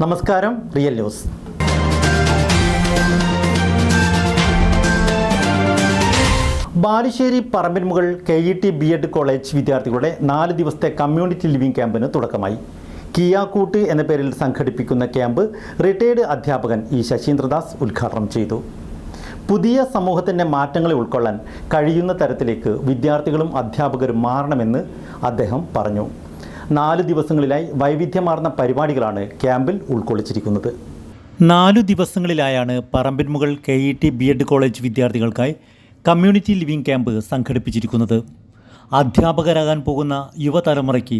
നമസ്കാരം real news. Balussery Parambinmukal K E T B Ed college വിദ്യാർത്ഥികളുടെ നാല് ദിവസത്തെ കമ്മ്യൂണിറ്റി ലിവിംഗ് ക്യാമ്പിന് തുടക്കമായി. കിയാക്കൂട്ട് എന്ന പേരിൽ സംഘടിപ്പിക്കുന്ന ക്യാമ്പ് റിട്ടയേർഡ് അധ്യാപകൻ ഇ ശശീന്ദ്രദാസ് ഉദ്ഘാടനം ചെയ്തു. പുതിയ സമൂഹത്തിന്റെ മാറ്റങ്ങളെ ഉൾക്കൊള്ളാൻ കഴിയുന്ന തരത്തിലേക്ക് വിദ്യാർത്ഥികളും അധ്യാപകരും മാറണമെന്ന് അദ്ദേഹം പറഞ്ഞു. നാല് ദിവസങ്ങളിലായി വൈവിധ്യമാർന്ന പരിപാടികളാണ് ക്യാമ്പിൽ ഉൾക്കൊള്ളിച്ചിരിക്കുന്നത്. നാലു ദിവസങ്ങളിലായാണ് Parambinmukal K E T B Ed college വിദ്യാർത്ഥികൾക്കായി കമ്മ്യൂണിറ്റി ലിവിംഗ് ക്യാമ്പ് സംഘടിപ്പിച്ചിരിക്കുന്നത്. അധ്യാപകരാകാൻ പോകുന്ന യുവതലമുറയ്ക്ക്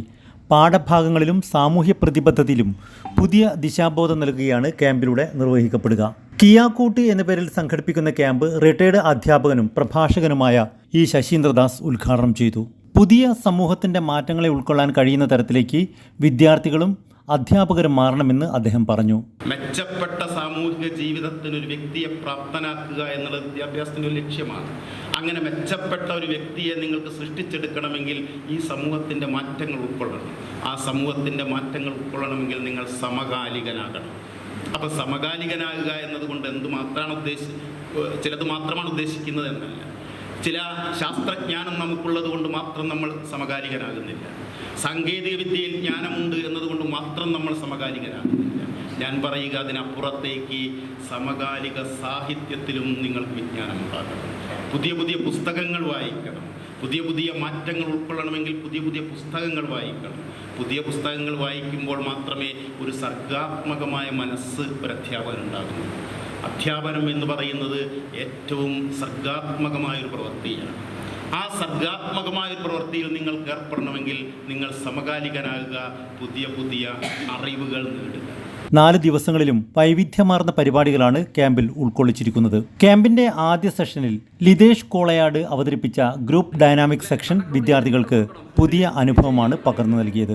പാഠഭാഗങ്ങളിലും സാമൂഹ്യ പ്രതിബദ്ധതയിലും പുതിയ ദിശാബോധം നൽകുകയാണ് ക്യാമ്പിലൂടെ നിർവഹിക്കപ്പെടുക. കിയാക്കൂട്ട് എന്ന പേരിൽ സംഘടിപ്പിക്കുന്ന ക്യാമ്പ് റിട്ടയർഡ് അധ്യാപകനും പ്രഭാഷകനുമായ ഇ ശശീന്ദ്രദാസ് ഉദ്ഘാടനം ചെയ്തു. പുതിയ സമൂഹത്തിന്റെ മാറ്റങ്ങളെ ഉൾക്കൊള്ളാൻ കഴിയുന്ന തരത്തിലേക്ക് വിദ്യാർത്ഥികളും അധ്യാപകരും മാറണമെന്ന് അദ്ദേഹം പറഞ്ഞു. മെച്ചപ്പെട്ട സാമൂഹിക ജീവിതത്തിന് ഒരു വ്യക്തിയെ പ്രാപ്തനാക്കുക എന്നുള്ളത് വിദ്യാഭ്യാസത്തിന്റെ ഒരു ലക്ഷ്യമാണ്. അങ്ങനെ മെച്ചപ്പെട്ട ഒരു വ്യക്തിയെ നിങ്ങൾക്ക് സൃഷ്ടിച്ചെടുക്കണമെങ്കിൽ ഈ സമൂഹത്തിന്റെ മാറ്റങ്ങൾ ഉൾക്കൊള്ളണം. ആ സമൂഹത്തിന്റെ മാറ്റങ്ങൾ ഉൾക്കൊള്ളണമെങ്കിൽ നിങ്ങൾ സമകാലികനാകണം. അപ്പോൾ സമകാലികനാകുക എന്നതുകൊണ്ട് എന്ത് മാത്രമാണ് ഉദ്ദേശി ചിലത് മാത്രമാണ് ഉദ്ദേശിക്കുന്നത് എന്നല്ല. ചില ശാസ്ത്രജ്ഞാനം നമുക്കുള്ളത് കൊണ്ട് മാത്രം നമ്മൾ സമകാലികനാകുന്നില്ല. സാങ്കേതിക വിദ്യയിൽ ജ്ഞാനമുണ്ട് എന്നതുകൊണ്ട് മാത്രം നമ്മൾ സമകാലികനാകുന്നില്ല. ഞാൻ പറയുക അതിനപ്പുറത്തേക്ക് സമകാലിക സാഹിത്യത്തിലും നിങ്ങൾക്ക് വിജ്ഞാനമുണ്ടാകണം പുതിയ പുതിയ പുസ്തകങ്ങൾ വായിക്കണം. പുതിയ പുതിയ മാറ്റങ്ങൾ ഉൾക്കൊള്ളണമെങ്കിൽ പുതിയ പുതിയ പുസ്തകങ്ങൾ വായിക്കണം. പുതിയ പുസ്തകങ്ങൾ വായിക്കുമ്പോൾ മാത്രമേ ഒരു സർഗാത്മകമായ മനസ്സ് ഒരു അധ്യാപകൻ ഉണ്ടാകുന്നു അധ്യാപനം എന്ന് പറയുന്നത് ഏറ്റവും സർഗാത്മകമായൊരു പ്രവൃത്തിയാണ്. ആ സർഗാത്മകമായ പ്രവൃത്തിയിൽ നിങ്ങൾക്ക് ഏർപ്പെടണമെങ്കിൽ നിങ്ങൾ സമകാലികനാകുക പുതിയ പുതിയ അറിവുകൾ നേടുക. നാല് ദിവസങ്ങളിലും വൈവിധ്യമാർന്ന പരിപാടികളാണ് ക്യാമ്പിൽ ഉൾക്കൊള്ളിച്ചിരിക്കുന്നത്. ക്യാമ്പിന്റെ ആദ്യ സെഷനിൽ ലിതേഷ് കോളയാട് അവതരിപ്പിച്ച ഗ്രൂപ്പ് ഡൈനാമിക് സെക്ഷൻ വിദ്യാർത്ഥികൾക്ക് പുതിയ അനുഭവമാണ് പകർന്നു നൽകിയത്.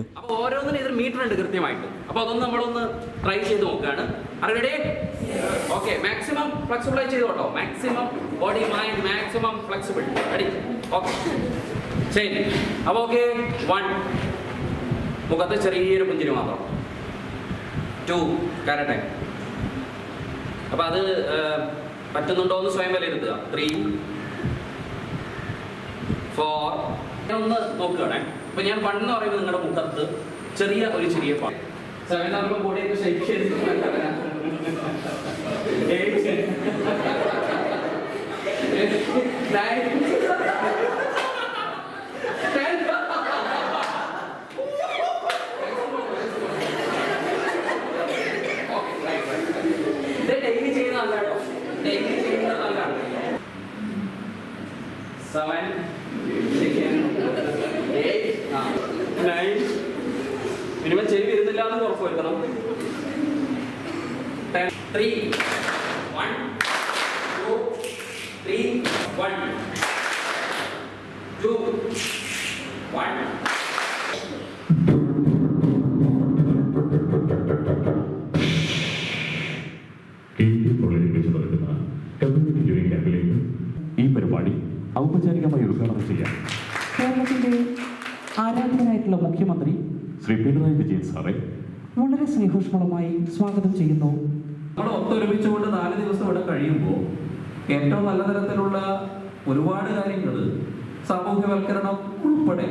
ഉണ്ട് കൃത്യമായിട്ട്. അപ്പോൾ അതൊന്ന് നമ്മളൊന്ന് ട്രൈ ചെയ്ത് നോക്കുകയാണ് റെഡി ഓക്കെ മാക്സിമം ഫ്ലെക്സിബിൾ ആയി ചെയ്തു കേട്ടോ maximum body mind maximum flexible ശരി. അപ്പോൾ ഓക്കെ വൺ മുഖത്ത് ചെറിയൊരു പുഞ്ചിരി മാത്രം. ടു കരട്ടെ. അപ്പോൾ അത് പറ്റുന്നുണ്ടോ എന്ന് സ്വയം വിലയിരുത്തുക. ത്രീ ഫോർ ഒന്ന് നോക്കുകയാണേ. അപ്പൊ ഞാൻ വൺ എന്ന് പറയുമ്പോൾ നിങ്ങളുടെ മുഖത്ത് ചെറിയ ഒരു ചെറിയ പാട്ട് സെവൻ ആകുമ്പോൾ ബോഡിയൊക്കെ ഷെയ്ക്ക് ചെയ്ത് ഇത് ഡെയിലി ചെയ്യുന്ന ആളാട്ടോ ഡെയിലി ചെയ്യുന്ന ആളാണ് സെവൻ നയൻ മിനിമം ചെവി വരുന്നില്ല എന്ന് ഉറപ്പ് വരുത്തണം ten three one two one two one ഈ പരിപാടി ഔപചാരികമായി ഉദ്ഘാടനം ചെയ്യാം. കേരളത്തിന്റെ ആരാധകനായിട്ടുള്ള മുഖ്യമന്ത്രി ശ്രീ പിണറായി വിജയൻ സാറേ. വളരെ സ്നേഹോഷ്മളമായി സ്വാഗതം ചെയ്യുന്നു. നമ്മൾ ഒത്തൊരുമിച്ചുകൊണ്ട് നാല് ദിവസം ഇവിടെ കഴിയുമ്പോൾ ഏറ്റവും നല്ല തരത്തിലുള്ള ഒരുപാട് കാര്യങ്ങൾ സാമൂഹ്യവൽക്കരണം ഉൾപ്പെടെ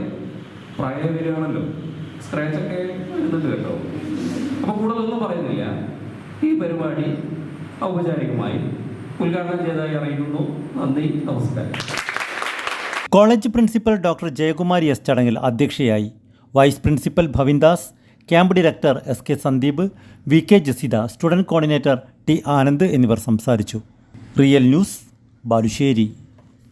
പ്രായവരാണല്ലോ സ്ക്രാച്ചൊക്കെ എഴുതുന്നുണ്ട് കേട്ടോ. അപ്പോൾ കൂടുതലൊന്നും പറയുന്നില്ല. ഈ പരിപാടി ഔപചാരികമായി ഉദ്ഘാടനം ചെയ്തതായി അറിയിക്കുന്നു നന്ദി നമസ്കാരം. College principal doctor Jayakumari S ചടങ്ങിൽ അധ്യക്ഷയായി vice principal Bhavindas camp director S K Sandeep V K Jasitha student coordinator T Anand എന്നിവർ സംസാരിച്ചു. Real news Balussery.